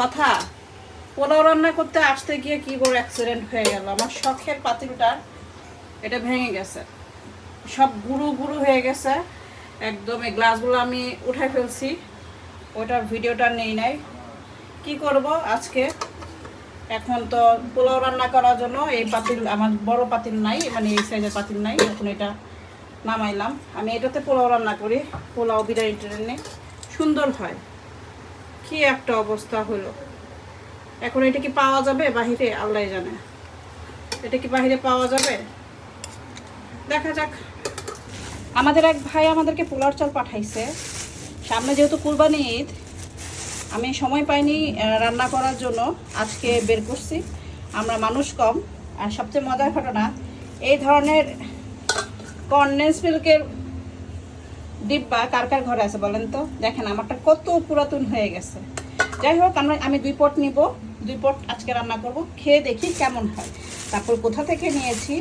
কথা। পোলাও রান্না করতে আসতে গিয়ে কি বড় অ্যাক্সিডেন্ট হয়ে গেল? আমার শখের পাতিলটা এটা ভেঙে গেছে। সব গুঁড়ো গুঁড়ো হয়ে গেছে। একদম এই গ্লাসগুলো আমি উঠাই ফেলছি। ওটার ভিডিওটা নেই নাই। কি করব আজকে? এখন তো পোলাও রান্না করার জন্য এই পাতিল, আমার বড় পাতিল নাই মানে এই সাইজের পাতিল নাই এখন এটা নামাইলাম। আমি এটাতে পোলাও রান্না করি। পোলাও বিরিয়ানি টিরিয়ানি সুন্দর হয়। কি একটা অবস্থা হলো? এখন এটা কি পাওয়া যাবে? বাহিরে? আল্লাহ জানে। এটা কি বাহিরে পাওয়া যাবে? দেখা যাক। আমাদের এক ভাই আমাদেরকে পোলার চাল পাঠাইছে। সামনে যেহেতু কুরবানি ঈদ, আমি সময় পাইনি রান্না করার জন্য। আজকে বের করছি। আমরা মানুষ কম। আর সবচেয়ে মজার ঘটনা, এই ধরনের কন্ডেন্স মিল্কের ডিব্বা, কার কার ঘরে আছে বলেন তো? দেখেন, আমারটা কত পুরাতন হয়ে গেছে। যাই হোক, আমরা, আমি দুই পট নিব। দুই পট আজকে রান্না করব। খেয়ে দেখি কেমন হয়। তারপর কোথা থেকে নিয়েছি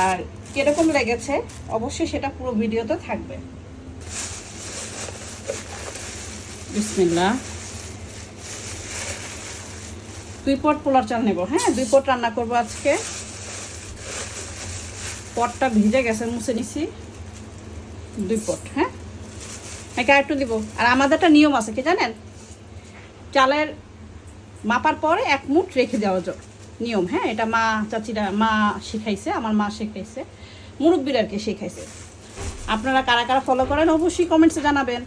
আর কীরকম লেগেছে, অবশ্যই সেটা পুরো ভিডিওতে থাকবে। দুই পট পোলার চাল নেব। হ্যাঁ দুই পট রান্না করব আজকে। পটটা ভিজে গেছে, মুছে নিছি। দুই পট হ্যাঁ? একে আরেকটু দিব। আর আমাদের একটা নিয়ম আছে, কি জানেন? চালের মাপার পরে এক মুঠ রেখে দেওয়া যায় নিয়ম হ্যাঁ? এটা মা চাচিরা, মা শিখাইছে, আমার মা শিখাইছে, মুরব্বীর আর কি শিখাইছে। আপনারা কারা কারা ফলো করেন, অবশ্যই কমেন্টসে জানাবেন।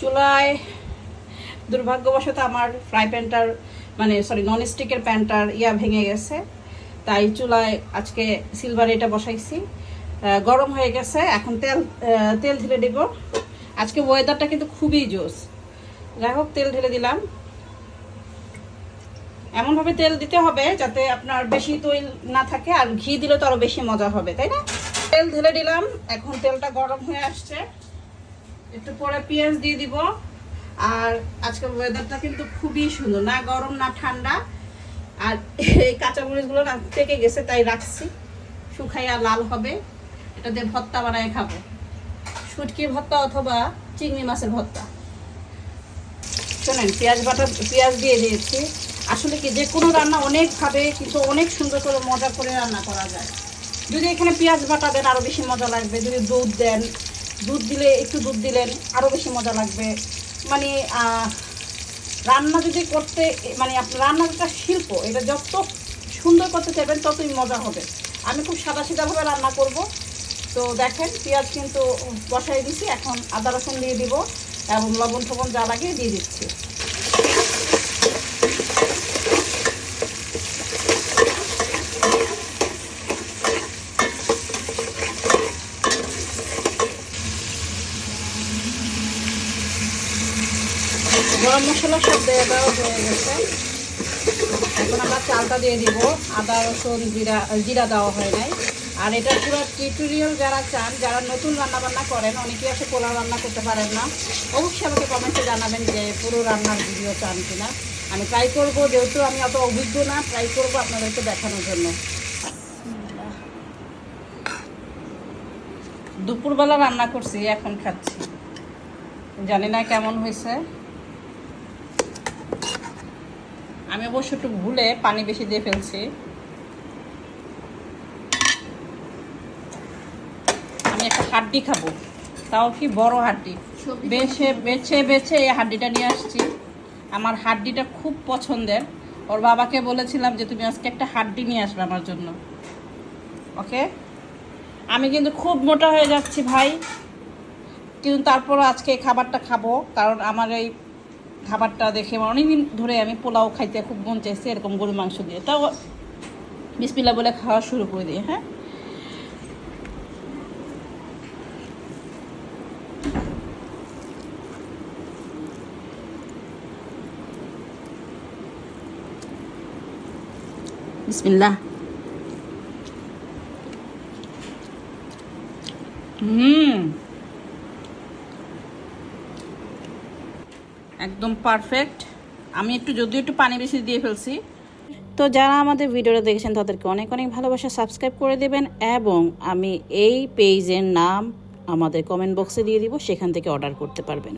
চুলায় দুর্ভাগ্যবশত আমার ফ্রাই প্যানটার মানে সরি নন স্টিকের প্যানটার ইয়া ভেঙে গেছে। তাই চুলায় আজকে সিলভার এটা বসাইছি। গরম হয়ে গেছে। এখন তেল তেল ঢেলে দিব। আজকে ওয়েদারটা কিন্তু খুবই জোস। যাই হোক, তেল ঢেলে দিলাম। এমনভাবে তেল দিতে হবে যাতে আপনার বেশি তৈল না থাকে, আর ঘি দিলে তো আরও বেশি মজা হবে, তাই না? তেল ঢেলে দিলাম। এখন তেলটা গরম হয়ে আসছে। একটু পরে পেঁয়াজ দিয়ে দিব। আর আজকের ওয়েদারটা কিন্তু খুবই সুন্দর। না গরম, না ঠান্ডা। আর এই কাঁচামরিচগুলো না পেকে গেছে, তাই রাখছি। শুকাইয়া লাল হবে। এটা দিয়ে ভর্তা বানায় খাব। শুটকির ভর্তা অথবা চিংড়ি মাছের ভর্তা। শোনেন, পেঁয়াজ বাটা, পেঁয়াজ দিয়ে দিয়েছি। আসলে কি যে কোনো রান্না অনেকভাবে কিন্তু অনেক সুন্দর করে মজা করে রান্না করা যায়। যদি এখানে পেঁয়াজ বাটা দেন আরও বেশি মজা লাগবে। যদি দুধ দেন, দুধ দিলে, একটু দুধ দিলেন আরও বেশি মজা লাগবে। মানে রান্না যদি করতে মানে আপনার রান্নার একটা শিল্প, এটা যত সুন্দর করতে চাইবেন, ততই মজা হবে। আমি খুব সাদা সিধাভাবে রান্না করব। তো দেখেন, পেঁয়াজ কিন্তু বসাই দিছি, এখন আদা রসুন দিয়ে দিব এবং লবণ ফবণ যা লাগে দিয়ে দিচ্ছি। গরম মশলা সব দেওয়া হয়ে গেছে। এখন আমরা চালটা দিয়ে দিব। আদা, রসুন, জিরা জিরা দেওয়া হয় নাই। আর এটা পুরো টিউটোরিয়াল যারা চান, যারা নতুন রান্না বান্না করেন, অনেকেই আসে পোলাও রান্না করতে পারেন না। অবশ্যই আমাকে কমেন্টে জানাবেন যে পুরো রান্নার ভিডিও চান কিনা। আমি ট্রাই করব, যেহেতু আমি অত অভিজ্ঞ না ট্রাই করব আপনাদেরকে দেখানোর জন্য। দুপুরবেলা রান্না করছি, এখন খাচ্ছি। জানি না কেমন হয়েছে। আমি অবশ্য একটু ভুলে পানি বেশি দিয়ে ফেলছি আমি একটা হাড্ডি খাব। তাও কি বড় হাড্ডি? বেছে বেছে বেছে এই হাড্ডিটা নিয়ে আসছি। আমার হাড্ডিটা খুব পছন্দের। ওর বাবাকে বলেছিলাম যে তুমি আজকে একটা হাড্ডি নিয়ে আসবে আমার জন্য। ওকে? আমি কিন্তু খুব মোটা হয়ে যাচ্ছি ভাই। কিন্তু তারপর আজকে এই খাবারটা খাব। কারণ আমার এই খাবারটা দেখে অনেকদিন ধরে আমি পোলাও খাইতে খুব মন চাইছে এরকম গরু মাংস দিয়ে। তাও বিসমিল্লা বলে খাওয়া শুরু করে দিই হ্যাঁ? বিসমিল্লাহ হুম একদম পারফেক্ট আমি একটু যদিও একটু পানি বেশি দিয়ে ফেলছি। তো যারা আমাদের ভিডিওটা দেখেছেন, তাদেরকে অনেক অনেক ভালোবাসা। সাবস্ক্রাইব করে দেবেন এবং আমি এই পেজের নাম আমাদের কমেন্ট বক্সে দিয়ে দিব, সেখান থেকে অর্ডার করতে পারবেন।